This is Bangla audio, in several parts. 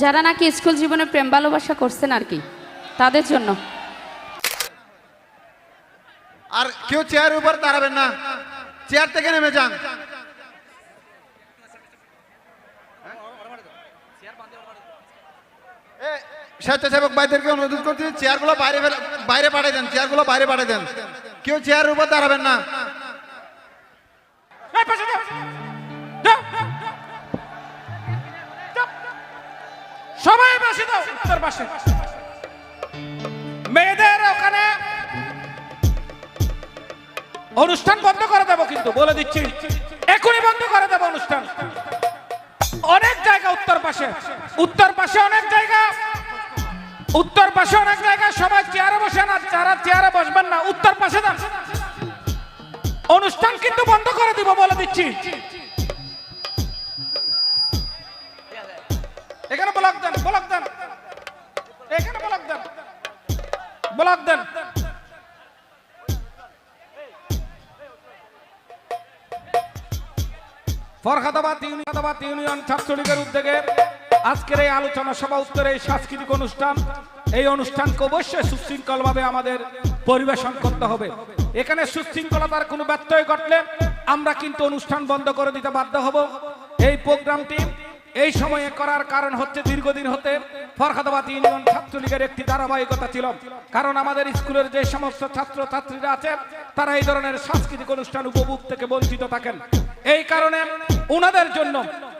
যারা নাকি স্কুল জীবনে প্রেম ভালোবাসা করছেন আর কি, তাদের জন্য। আর কেউ চেয়ারের উপর দাঁড়াবেন না। চেয়ার থেকে নেমে যান। স্বেচ্ছাসেবক ভাইদেরকে অনুরোধ করছি চেয়ারগুলো বাইরে বাইরে পাঠিয়ে দেন চেয়ারগুলো বাইরে পাঠিয়ে দেন। কেউ চেয়ারের উপর দাঁড়াবেন না। মেয়েদের ওখানে অনুষ্ঠান বন্ধ করে দেবো কিন্তু, বলে দিচ্ছি। এখনই বন্ধ করে দেবো অনুষ্ঠান। অনেক জায়গা উত্তর পাশে। উত্তর পাশে অনেক জায়গা। উত্তর পাশে অনেক জায়গা। সবাই চেয়ারে বসে না যারা চেয়ারে বসবেন না, উত্তর পাশে যান। অনুষ্ঠান কিন্তু বন্ধ করে দিব, বলে দিচ্ছি। ব্লক দেন। ফরহাদাবাদ ইউনিয়নাবাদ ইউনিয়ন ছাত্রলীগের উদ্যোগে আজকের এই আলোচনা সভা উত্তরে এই সাংস্কৃতিক অনুষ্ঠান, এই অনুষ্ঠানকে অবশ্যই সুশৃঙ্খলভাবে আমাদের পরিবেশন করতে হবে। এখানে সুশৃঙ্খলতার কোনো ব্যত্যয় ঘটলে আমরা কিন্তু অনুষ্ঠান বন্ধ করে দিতে বাধ্য হব। এই প্রোগ্রামটি এই সময়ে করার কারণ হচ্ছে দীর্ঘদিন হতে ফরহাদাবাদ ইউনিয়ন ছাত্রলীগের একটি ধারাবাহিকতা ছিল। কারণ আমাদের স্কুলের যে সমস্ত ছাত্র ছাত্রীরা আছে, তারা এই ধরনের সাংস্কৃতিক অনুষ্ঠান উপভোগ থেকে বঞ্চিত থাকেন। এই কারণে ওনাদের জন্য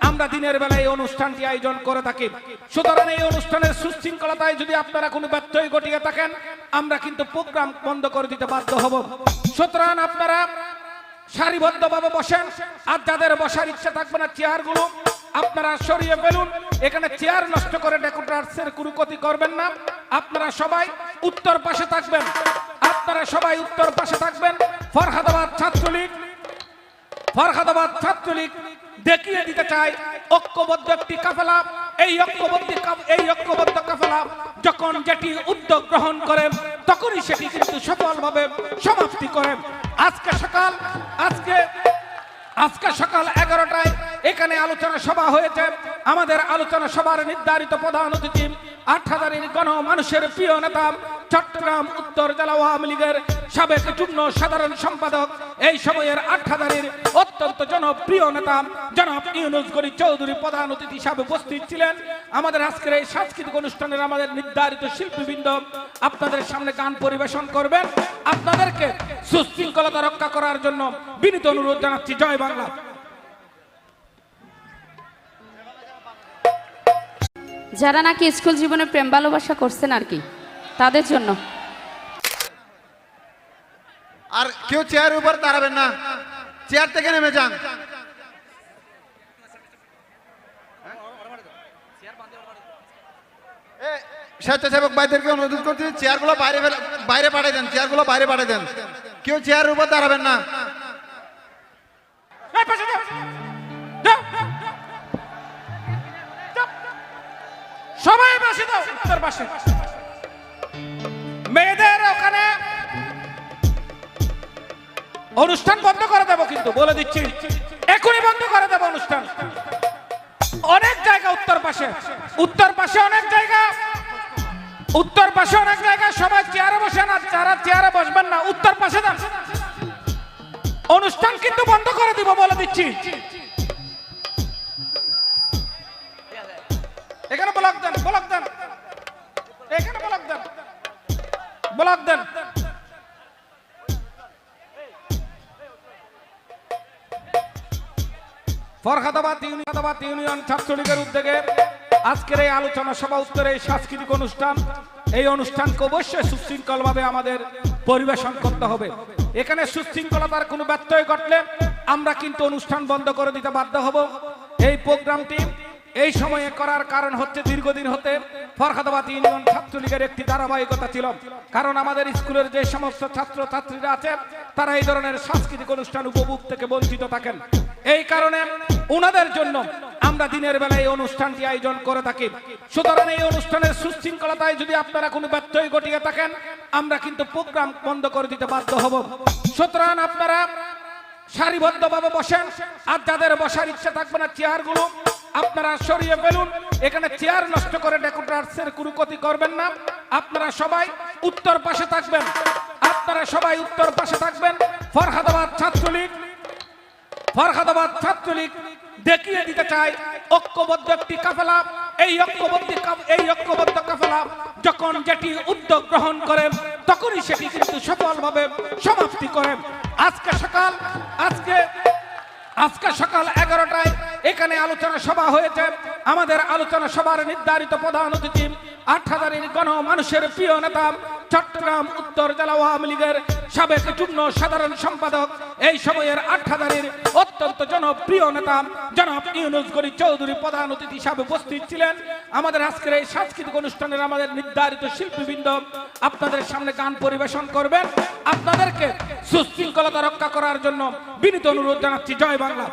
আমরা দিনের বেলায় এই অনুষ্ঠানটি আয়োজন করে থাকি। সুতরাং এই অনুষ্ঠানের সুশৃঙ্খলতায় যদি আপনারা কোনো ব্যত্যয় ঘটিয়ে থাকেন, আমরা কিন্তু প্রোগ্রাম বন্ধ করে দিতে বাধ্য হব। সুতরাং আপনারা সারিবদ্ধভাবে বসেন। আর যাদের বসার ইচ্ছা থাকবে না, চেয়ারগুলো আপনারা সরিয়ে ফেলুন। এখানে চেয়ার নষ্ট করে ডেকোরেটার্সের কোনো ক্ষতি করবেন না। আপনারা সবাই উত্তর পাশে থাকবেন। আপনারা সবাই উত্তর পাশে থাকবেন। ফরহাদাবাদ ছাত্রলীগ ফরহাদাবাদ ছাত্রলীগ দেখিয়ে দিতে চাই ঐক্যবদ্ধ একটি কাফেলা। এই ঐক্যবদ্ধ এই ঐক্যবদ্ধ কাফেলা যখন যেটি উদ্যোগ গ্রহণ করেন তখনই সেটি কিন্তু সফলভাবে সমাপ্তি করেন আজকে সকাল, আজকে আজকে সকাল এগারোটায় এখানে আলোচনা সভা হয়েছে। আমাদের আলোচনা সভার নির্ধারিত প্রধান অতিথি, আট হাজারের গণ মানুষের প্রিয় নেতা, চট্টগ্রাম উত্তর জেলা আওয়ামী লীগের সাবেক যুগ্ম সাধারণ সম্পাদক, এই সময়ের আট হাজারের অত্যন্ত জনপ্রিয় নেতা, জনাব ইউনুস গরি চৌধুরী প্রধান অতিথি হিসাবে উপস্থিত ছিলেন। আমাদের আজকের এই সাংস্কৃতিক অনুষ্ঠানের আমাদের নির্ধারিত শিল্পীবৃন্দ আপনাদের সামনে গান পরিবেশন করবেন। আপনাদেরকে সুশৃঙ্খলতা রক্ষা করার জন্য বিনীত অনুরোধ জানাচ্ছি। জয় বাংলা। যারা নাকি স্কুল জীবনে প্রেম ভালোবাসা করছেন আর কি তাদের জন্য। আর কেউ চেয়ারের উপর দাঁড়াবেন না। চেয়ার থেকে নেমে যান। এ, স্বেচ্ছাসেবক ভাইদেরকে অনুরোধ করছি চেয়ারগুলো বাইরে বাইরে পাঠিয়ে দেন চেয়ারগুলো বাইরে পাঠিয়ে দেন। কেউ চেয়ারের উপর দাঁড়াবেন না। মেয়েদের ওখানে অনুষ্ঠান বন্ধ করে দেবো কিন্তু, বলে দিচ্ছি। এখনই বন্ধ করে দেবো অনুষ্ঠান। অনেক জায়গা উত্তর পাশে। উত্তর পাশে অনেক জায়গা। উত্তর পাশে অনেক জায়গা। সবাই চেয়ারে বসে না যারা চেয়ারে বসবেন না, উত্তর পাশে যান। অনুষ্ঠান কিন্তু বন্ধ করে দিব, বলে দিচ্ছি। ফরহাদাবাদ ইউনিয়নাবাদ ইউনিয়ন ছাত্রলীগের উদ্যোগে আজকের এই আলোচনা সভা উত্তরে এই সাংস্কৃতিক অনুষ্ঠান, এই অনুষ্ঠানকে অবশ্যই সুশৃঙ্খলভাবে আমাদের পরিবেশন করতে হবে। এখানে সুশৃঙ্খলতার কোনো ব্যত্যয় ঘটলে আমরা কিন্তু অনুষ্ঠান বন্ধ করে দিতে বাধ্য হব। এই প্রোগ্রামটি এই সময়ে করার কারণ হচ্ছে দীর্ঘদিন হতে ফরহাদাবাদ ইউনিয়ন ছাত্রলীগের একটি ধারাবাহিকতা ছিল। কারণ আমাদের স্কুলের যে সমস্ত ছাত্র ছাত্রীরা আছে তারা এই ধরনের সাংস্কৃতিক অনুষ্ঠান উপভোগ থেকে বঞ্চিত থাকেন। এই কারণে ওনাদের জন্য আমরা দিনের বেলায় এই অনুষ্ঠানটি আয়োজন করে থাকি। সুতরাং এই অনুষ্ঠানের সুশৃঙ্খলতায় যদি আপনারা কোনো ব্যত্যয় ঘটিয়ে থাকেন, আমরা কিন্তু প্রোগ্রাম বন্ধ করে দিতে বাধ্য হব। সুতরাং আপনারা সারিবদ্ধভাবে বসেন, আর যাদের বসার ইচ্ছা থাকবে না চেয়ারগুলো, আপনারা সরিয়ে ফেলুন। এখানে চেয়ার নষ্ট করে ডেকোরেটার্সের কোনো ক্ষতি করবেন না। আপনারা সবাই উত্তর পাশে থাকবেন। আপনারা সবাই উত্তর পাশে থাকবেন। ফরহাদাবাদ ছাত্রলীগ ফরহাদাবাদ ছাত্রলীগ দেখিয়ে দিতে চায় ঐক্যবদ্ধ একটি কাফেলা। এই ঐক্যবদ্ধ এই ঐক্যবদ্ধ কাফেলা যখন যেটি উদ্যোগ গ্রহণ করে, তখনই সেটি কিন্তু সফলভাবে সমাপ্তি করে। আজকে সকাল, আজকে আজকে সকাল এগারোটায় এখানে আলোচনা সভা হয়েছে। আমাদের আলোচনা সভার নির্ধারিত প্রধান অতিথি আট হাজারের গণ মানুষের প্রিয় নেতা চট্টগ্রাম উত্তর জেলা আওয়ামী লীগের সাবেক যুগ্ম সাধারণ সম্পাদক। এই সময়ের আট হাজারের অত্যন্ত জনপ্রিয় নেতা জনাব ইউনুস গরি চৌধুরী প্রধান অতিথি হিসাবে উপস্থিত ছিলেন। আমাদের আজকের এই সাংস্কৃতিক অনুষ্ঠানের আমাদের নির্ধারিত শিল্পীবৃন্দ আপনাদের সামনে গান পরিবেশন করবেন। আপনাদেরকে সুশৃঙ্খলতা রক্ষা করার জন্য বিনীত অনুরোধ জানাচ্ছি। জয় বাংলা।